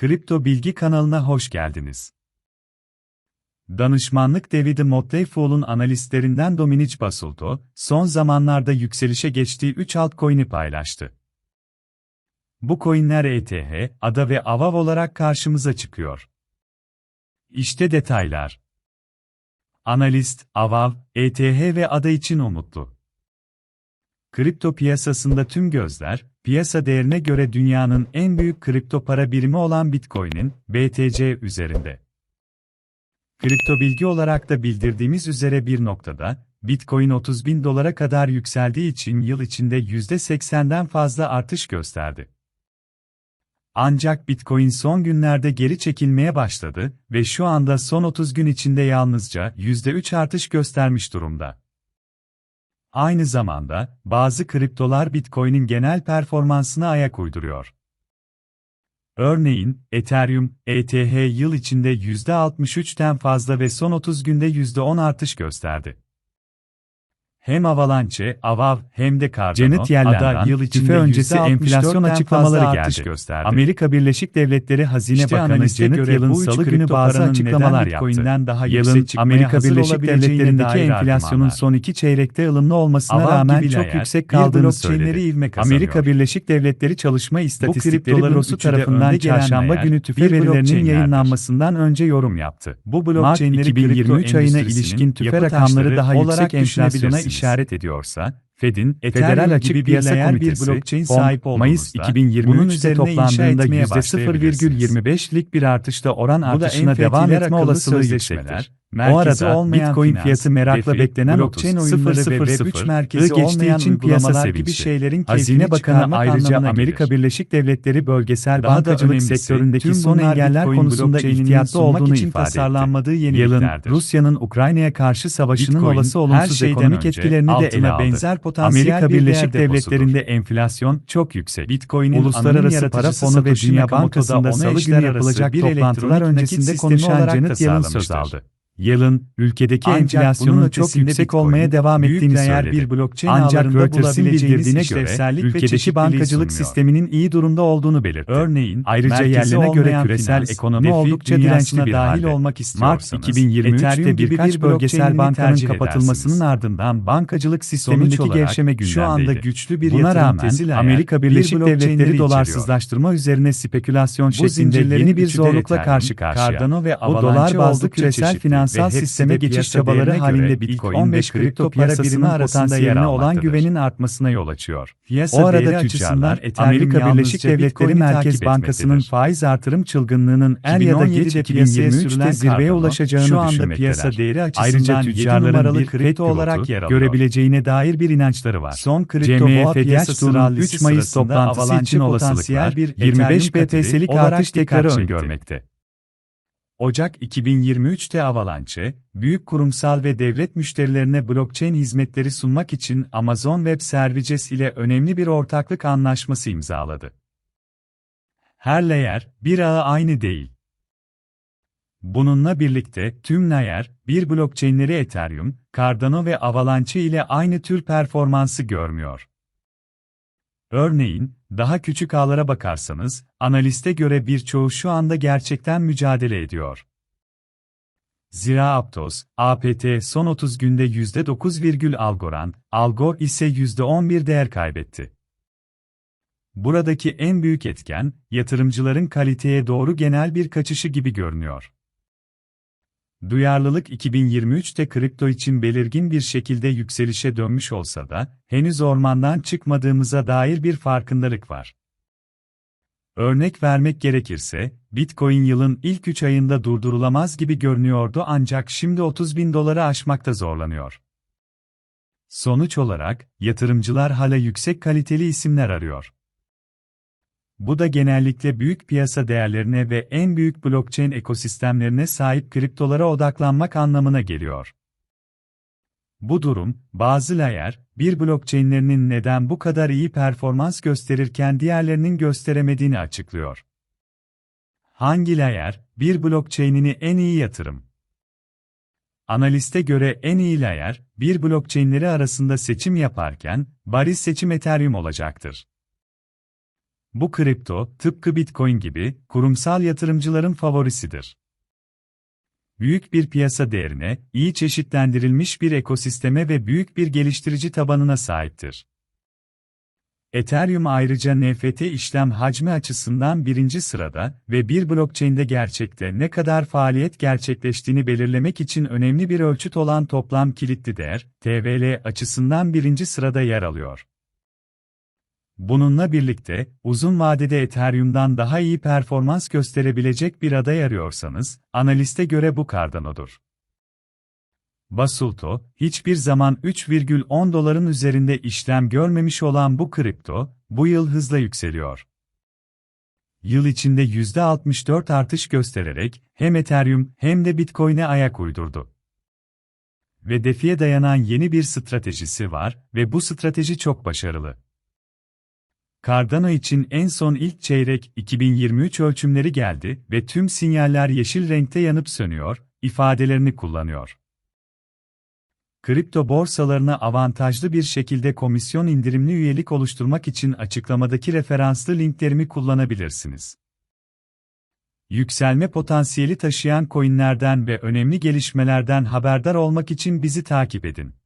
Kripto Bilgi kanalına hoş geldiniz. Danışmanlık devi Fool'un analistlerinden Dominic Basulto, son zamanlarda yükselişe geçtiği 3 altcoin'i paylaştı. Bu coinler ETH, ADA ve AVAV olarak karşımıza çıkıyor. İşte detaylar. Analist, AVAV, ETH ve ADA için umutlu. Kripto piyasasında tüm gözler, piyasa değerine göre dünyanın en büyük kripto para birimi olan Bitcoin'in, BTC üzerinde. Kripto bilgi olarak da bildirdiğimiz üzere bir noktada, Bitcoin 30 bin dolara kadar yükseldiği için yıl içinde %80'den fazla artış gösterdi. Ancak Bitcoin son günlerde geri çekilmeye başladı ve şu anda son 30 gün içinde yalnızca %3 artış göstermiş durumda. Aynı zamanda, bazı kriptolar Bitcoin'in genel performansına ayak uyduruyor. Örneğin, Ethereum, ETH yıl içinde %63'ten fazla ve son 30 günde %10 artış gösterdi. Hem Avalanche, Avav hem de Cardano, Janet Yellen'den Ada yıl içinde tüfe öncesi enflasyon %64'ten açıklamaları geldi. gösterdi. Amerika Birleşik Devletleri Hazine İşte Bakanı Janet Yellen salı günü bazı açıklamalar yaptı. Daha Yellen, Amerika Birleşik Devletleri'ndeki enflasyonun son iki çeyrekte ılımlı olmasına Avav rağmen çok yüksek kaldığını söyledi. Amerika Birleşik Devletleri Çalışma İstatistikleri Bürosu tarafından çarşamba günü tüfe verilerinin yayınlanmasından önce yorum yaptı. Bu blockchain'leri 2023 ayına ilişkin tüfe rakamları daha yüksek enflasyona. İşaret ediyorsa, Fed'in Ethereum Federal gibi Piyasa layer bir Komitesi, blockchain sahip Mayıs olduğunuzda, bunun 2023'te üzerine inşa toplandığında etmeye başlayabilirsiniz. %0,25'lik bir artışta oran artışına devam etme olasılığı sözleşmeler, yüksektir. O merkezi arada olmayan Bitcoin finans, fiyatı merakla DeFi, beklenen blockchain 30 oyunları ve Web3 000 merkezi geçtiği olmayan için piyasa uygulamalar gibi sevinçli. şeylerin Hazine Bakanı ayrıca Amerika gelir. Birleşik Devletleri bölgesel Daha da bankacılık sektöründeki son engeller Bitcoin konusunda ihtiyatlı olduğunu için tasarlanmadığı Yellen, yeniliklerdir. Rusya'nın Ukrayna'ya karşı savaşının Bitcoin, olası olumsuz ekonomik etkilerini de ele aldı. benzer potansiyel Amerika bir Birleşik. Devletleri'nde enflasyon çok yüksek. Bitcoin'in Uluslararası Para Fonu ve Dünya Bankası'nda salı günü yapılacak toplantılar öncesinde konuşan Janet Yellen söz aldı. Yellen, ülkedeki Ancak enflasyonun çok yüksek olmaya devam ettiğini değer söyledi. bir blockchain Ancak ağlarında Reuters'in bulabileceğiniz bildirdiğine göre, işlevsellik ve çeşitliliği bankacılık sunuyor. sisteminin iyi durumda olduğunu belirtti. Örneğin, Ayrıca Yellen'e göre küresel finans, ekonomi oldukça dirençli bir dahil halde. olmak Mart istiyorsanız, 2023'te Ethereum gibi birkaç bir bölgesel bankanın kapatılmasının ardından bankacılık sistemindeki gevşeme gündemdeydi. şu anda güçlü bir Buna rağmen Amerika bir Birleşik Devletleri dolarsızlaştırma üzerine spekülasyon şeklinde yeni bir zorlukla karşı karşıya. Cardano ve Bu Avalanche dolar bazlı küresel çeşitli finansal sisteme geçiş çabaları halinde Bitcoin 15 ve kripto para birimi piyasasının arasında yer potansiyeline olan güvenin artmasına yol açıyor. Piyasa O arada açısından Amerika Birleşik Devletleri Merkez Bankası'nın faiz artırım çılgınlığının er ya da geç 2017'de piyasaya 2023'te sürülen zirveye ulaşacağını şu anda piyasa değeri açısından Ayrıca yedi tüccarların numaralı bir kripto olarak yer görebileceğine dair bir inançları var. Son kripto boğa CME piyasası FDH Tool'un rallisi 3 Mayıs toplantısı için potansiyel bir 25 Ethereum katili BTS'lik artış tekrarı öngörmekte. Ocak 2023'te Avalanche, büyük kurumsal ve devlet müşterilerine blockchain hizmetleri sunmak için Amazon Web Services ile önemli bir ortaklık anlaşması imzaladı. Her layer, bir ağı aynı değil. Bununla birlikte tüm layer, bir blockchainleri Ethereum, Cardano ve Avalanche ile aynı tür performansı görmüyor. Örneğin, daha küçük ağlara bakarsanız, analiste göre birçoğu şu anda gerçekten mücadele ediyor. Zira Aptos, APT son 30 günde %9, Algorand, Algo ise %11 değer kaybetti. Buradaki en büyük etken, yatırımcıların kaliteye doğru genel bir kaçışı gibi görünüyor. Duyarlılık 2023'te kripto için belirgin bir şekilde yükselişe dönmüş olsa da, henüz ormandan çıkmadığımıza dair bir farkındalık var. Örnek vermek gerekirse, Bitcoin yılın ilk 3 ayında durdurulamaz gibi görünüyordu ancak şimdi 30 bin doları aşmakta zorlanıyor. Sonuç olarak, yatırımcılar hala yüksek kaliteli isimler arıyor. Bu da genellikle büyük piyasa değerlerine ve en büyük blockchain ekosistemlerine sahip kriptolara odaklanmak anlamına geliyor. Bu durum, bazı layer, bir blockchainlerinin neden bu kadar iyi performans gösterirken diğerlerinin gösteremediğini açıklıyor. Hangi layer, bir blockchain'ini en iyi yatırım? Analiste göre en iyi layer, bir blockchain'leri arasında seçim yaparken, bariz seçim Ethereum olacaktır. Bu kripto, tıpkı Bitcoin gibi, kurumsal yatırımcıların favorisidir. Büyük bir piyasa değerine, iyi çeşitlendirilmiş bir ekosisteme ve büyük bir geliştirici tabanına sahiptir. Ethereum ayrıca NFT işlem hacmi açısından birinci sırada ve bir blockchain'de gerçekte ne kadar faaliyet gerçekleştiğini belirlemek için önemli bir ölçüt olan toplam kilitli değer, TVL açısından birinci sırada yer alıyor. Bununla birlikte, uzun vadede Ethereum'dan daha iyi performans gösterebilecek bir aday arıyorsanız, analiste göre bu Cardano'dur. Basulto, hiçbir zaman 3,10 doların üzerinde işlem görmemiş olan bu kripto, bu yıl hızla yükseliyor. Yıl içinde %64 artış göstererek hem Ethereum hem de Bitcoin'e ayak uydurdu. Ve defiye dayanan yeni bir stratejisi var ve bu strateji çok başarılı. Cardano için en son ilk çeyrek 2023 ölçümleri geldi ve tüm sinyaller yeşil renkte yanıp sönüyor, ifadelerini kullanıyor. Kripto borsalarına avantajlı bir şekilde komisyon indirimli üyelik oluşturmak için açıklamadaki referanslı linklerimi kullanabilirsiniz. Yükselme potansiyeli taşıyan coinlerden ve önemli gelişmelerden haberdar olmak için bizi takip edin.